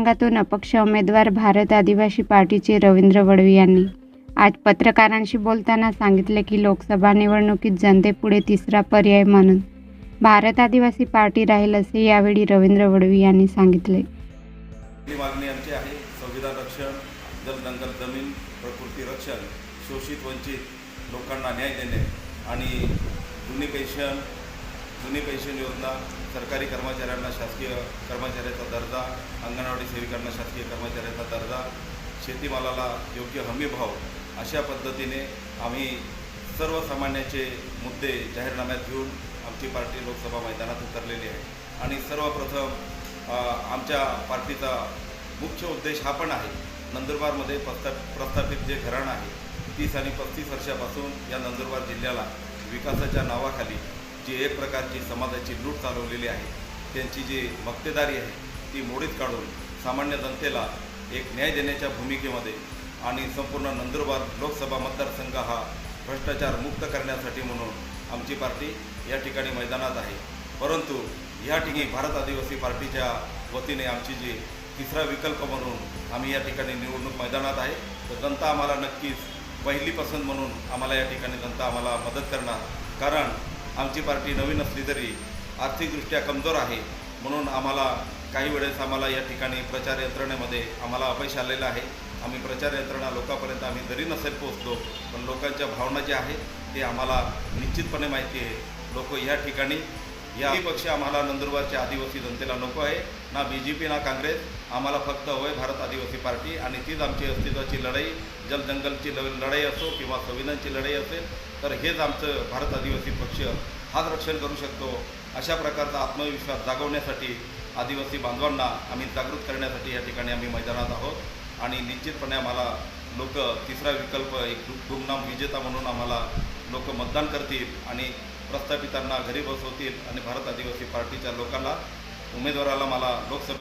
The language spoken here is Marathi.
मतदारसंघातून अपक्ष उमेदवार भारत आदिवासी पार्टीचे रवींद्र वडवी यांनी. आज पत्रकारांशी बोलताना सांगितले की लोकसभा निवडणुकीत जनतेपुढे तिसरा पर्याय म्हणून भारत आदिवासी पार्टी राहील असे यावेळी रवींद्र वडवी यांनी सांगितले. मागणी आमची आहे. संविधान रक्षण जलजंगल जमीन प्रकृती रक्षण शोषित वंचित लोकांना न्याय देणे आणि जुनी पेन्शन जुनी पेन्शन योजना सरकारी कर्मचाऱ्यांना शासकीय कर्मचाऱ्याचा दर्जा अंगणवाडी सेविकांना शासकीय कर्मचाऱ्याचा दर्जा शेतीमालाला योग्य हमी भाव अशा पद्धतीने आम्ही सर्वसामान्याचे मुद्दे जाहीरनाम्यात घेऊन आमची पार्टी लोकसभा मैदानात उतरलेली आहे. आणि सर्वप्रथम आमच्या पार्टीचा मुख्य उद्देश हा पण आहे. नंदुरबारमध्ये प्रस्ता प्रस्थापित जे घराणं आहे तीस आणि पस्तीस वर्षापासून या नंदुरबार जिल्ह्याला विकासाच्या नावाखाली जी एक प्रकारची समाजाची लूट चालवलेली आहे त्यांची जी मक्तेदारी आहे ती मोडीत काढून सामान्य जनतेला एक न्याय देण्याच्या भूमिकेमध्ये आणि संपूर्ण नंदुरबार लोकसभा मतदारसंघ हा भ्रष्टाचार मुक्त करण्यासाठी म्हणून आमची पार्टी या ठिकाणी मैदानात आहे. परंतु या ठिकाणी भारत आदिवासी पार्टीच्या वतीने आमची जी तिसरा विकल्प म्हणून आम्ही या ठिकाणी निवडणूक मैदानात आहे तर जनता आम्हाला नक्कीच पहिली पसंत म्हणून आम्हाला या ठिकाणी जनता आम्हाला मदत करणार. कारण आमची पार्टी नवीन असली तरी आर्थिकदृष्ट्या कमजोर आहे. म्हणून आम्हाला काही वेळेस आम्हाला या ठिकाणी प्रचार यंत्रणेमध्ये आम्हाला अपयश आलेलं आहे. आम्ही प्रचार यंत्रणा लोकांपर्यंत आम्ही जरी नसेल पोहोचलो पण लोकांच्या भावना ज्या आहेत ते आम्हाला निश्चितपणे माहिती आहे. लोक या ठिकाणी या पक्ष आम्हाला नंदुरबारच्या आदिवासी जनतेला नको आहे. ना बी जे पी ना काँग्रेस. आम्हाला फक्त होय भारत आदिवासी पार्टी आणि तीच आमची अस्तित्वाची लढाई जलजंगलची ल लढाई असो किंवा संविधानची लढाई असेल तर हेच आमचं भारत आदिवासी पक्ष हाच रक्षण करू शकतो. अशा प्रकारचा आत्मविश्वास जागवण्यासाठी आदिवासी बांधवांना आम्ही जागृत करण्यासाठी या ठिकाणी आम्ही मैदानात आहोत. आणि निश्चितपणे आम्हाला लोक तिसरा विकल्प एक दु- विजेता म्हणून आम्हाला लोक मतदान करतील आणि प्रस्थापितांना घरी बसवतील आणि भारत आदिवासी पार्टीच्या लोकांना उमेदवाराला मला लोकसभा